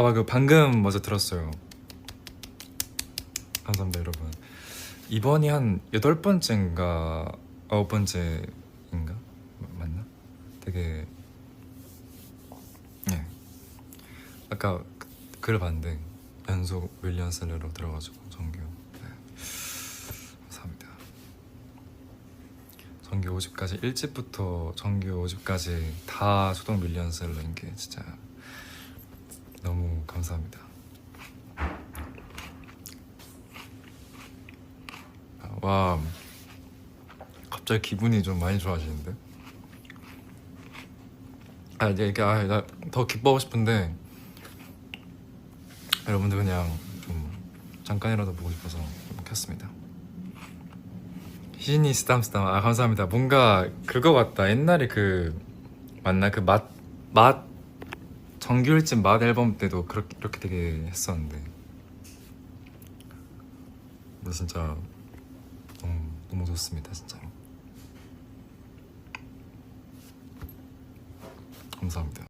아, 그 방금 먼저 들었어요. 감사합니다, 여러분. 이번이 한 여덟 번째인가 아홉 번째인가 마- 맞나? 되게 네. 아까 그- 글을 봤는데 연속 밀리언셀러로 들어가지고 정규. 네. 감사합니다. 정규 5집까지 1집부터 정규 5집까지 다 초동 밀리언셀러인 게 진짜 감사합니다. 아, 와 갑자기 기분이 좀 많이 좋아지는데? 아 이제 이게 아 나 더 기뻐하고 싶은데 여러분들 그냥 좀 잠깐이라도 보고 싶어서 좀 켰습니다. 희진이 스담스담 아 감사합니다. 뭔가 그거 같다. 옛날에 그 맞나 그 맛맛 정규 1집 맛 앨범 때도 그렇게 이렇게 되게 했었는데 근데 진짜 너무 너무 좋습니다 진짜로 감사합니다.